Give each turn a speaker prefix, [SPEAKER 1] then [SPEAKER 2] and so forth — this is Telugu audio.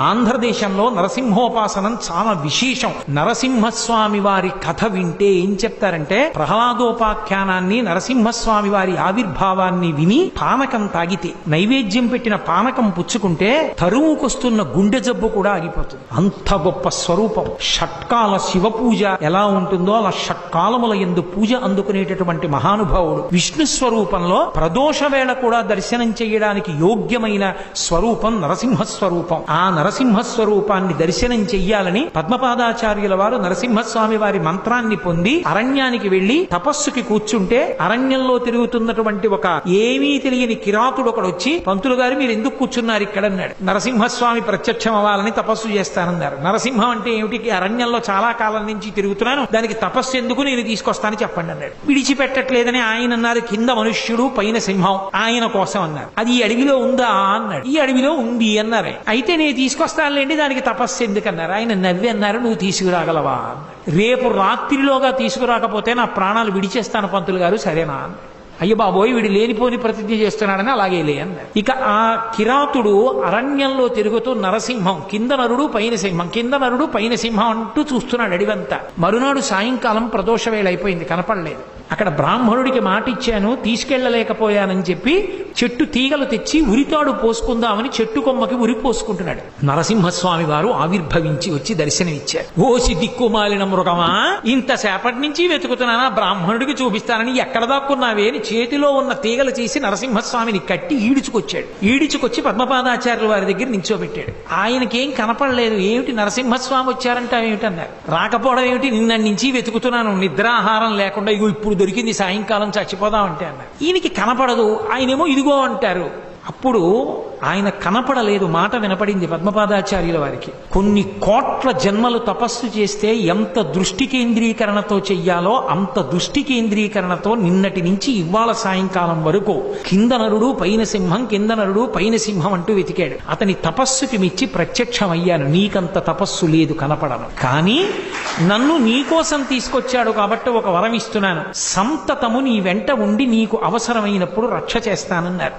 [SPEAKER 1] ఆంధ్రదేశంలో నరసింహోపాసనం చాలా విశేషం. నరసింహస్వామి వారి కథ వింటే ఏం చెప్తారంటే ప్రహ్లాదోపాఖ్యానాన్ని నరసింహస్వామి వారి ఆవిర్భావాన్ని విని పానకం తాగితే నైవేద్యం పెట్టిన పానకం పుచ్చుకుంటే తరువుకొస్తున్న గుండె జబ్బు కూడా ఆగిపోతుంది. అంత గొప్ప స్వరూపం. షట్కాల శివ పూజ ఎలా ఉంటుందో అలా షట్కాలముల ఎందు పూజ అందుకునేటటువంటి మహానుభావుడు. విష్ణు స్వరూపంలో ప్రదోష వేళ కూడా దర్శనం చేయడానికి యోగ్యమైన స్వరూపం నరసింహ స్వరూపం ఆ నర స్వరూపాన్ని దర్శనం చెయ్యాలని పద్మపాదాచార్యుల వారు నరసింహస్వామి వారి మంత్రాన్ని పొంది అరణ్యానికి వెళ్ళి తపస్సుకి కూర్చుంటే అరణ్యంలో తిరుగుతున్నటువంటి ఒక ఏమీ తెలియని కిరాతుడు ఒకడు వచ్చి పంతులు గారు మీరు ఎందుకు కూర్చున్నారు ఇక్కడ? అన్నాడు. నరసింహస్వామి ప్రత్యక్షం అవ్వాలని తపస్సు చేస్తానన్నారు. నరసింహం అంటే ఏమిటి? అరణ్యంలో చాలా కాలం నుంచి తిరుగుతున్నాను. దానికి తపస్సు ఎందుకు నేను తీసుకొస్తాను చెప్పండి అన్నాడు. విడిచిపెట్టట్లేదని ఆయన అన్నారు. కింద మనుష్యుడు పైన సింహం. ఆయన కోసం అన్నారు. అది ఈ అడవిలో ఉందా? అన్నాడు. ఈ అడవిలో ఉంది అన్నారు. అయితే నేను తీసుకొస్తానులేండి దానికి తపస్సు ఎందుకన్నారు? ఆయన నవ్వి అన్నారు నువ్వు తీసుకురాగలవా? రేపు రాత్రిలోగా తీసుకురాకపోతే నా ప్రాణాలు విడిచేస్తాను పంతులు గారు సరేనా? అయ్య బాబోయ్ వీడు లేనిపోని ప్రతిజ్ఞ చేస్తున్నాడని అలాగే లే అన్నారు ఇక ఆ కిరాతుడు అరణ్యంలో తిరుగుతూ నరసింహం కింద నరుడు పైన సింహం కింద నరుడు పైన సింహం అంటూ చూస్తున్నాడు అడివంతా. మరునాడు సాయంకాలం ప్రదోష వేళ అయిపోయింది కనపడలేదు. అక్కడ బ్రాహ్మణుడికి మాట ఇచ్చాను తీసుకెళ్ళలేకపోయానని చెప్పి చెట్టు తీగలు తెచ్చి ఉరితాడు పోసుకుందామని చెట్టు కొమ్మకి ఉరి పోసుకుంటున్నాడు. నరసింహస్వామి వారు ఆవిర్భవించి వచ్చి దర్శనమిచ్చారు. ఓసి దిక్కుమాలిన మృగమా ఇంతసేపటి నుంచి వెతుకుతున్నానా? బ్రాహ్మణుడికి చూపిస్తానని ఎక్కడ దాక్కున్నావే అని చేతిలో ఉన్న తీగలు చేసి నరసింహస్వామిని కట్టి ఈడుచుకొచ్చాడు. ఈడుచుకొచ్చి పద్మపాదాచార్యుల వారి దగ్గర నించోబెట్టాడు ఆయనకేం కనపడలేదు. ఏమిటి నరసింహస్వామి వచ్చారంటే ఏమిటన్నారు రాకపోవడం ఏమిటి? నిన్న నుంచి వెతుకుతున్నాను. నిద్రాహారం లేకుండా ఇగో ఇప్పుడు దొరికింది సాయంకాలం చచ్చిపోదాం అంటే అన్నారు. ఈయనకి కనపడదు. ఆయనేమో ఇదిగో అంటారు. అప్పుడు ఆయన కనపడలేదు మాట వినపడింది పద్మపాదాచార్యుల వారికి. కొన్ని కోట్ల జన్మలు తపస్సు చేస్తే ఎంత దృష్టి కేంద్రీకరణతో చెయ్యాలో అంత దృష్టి కేంద్రీకరణతో నిన్నటి నుంచి ఇవాళ సాయంకాలం వరకు కింద నరుడు పైన సింహం కింద నరుడు పైన సింహం అంటూ వెతికాడు. అతని తపస్సుకి మిచ్చి ప్రత్యక్షమయ్యాను నీకంత తపస్సు లేదు కనపడను. కానీ నన్ను నీకోసం తీసుకొచ్చాడు కాబట్టి ఒక వరం ఇస్తున్నాను. సంతతము నీ వెంట ఉండి నీకు అవసరమైనప్పుడు రక్ష చేస్తానన్నారు.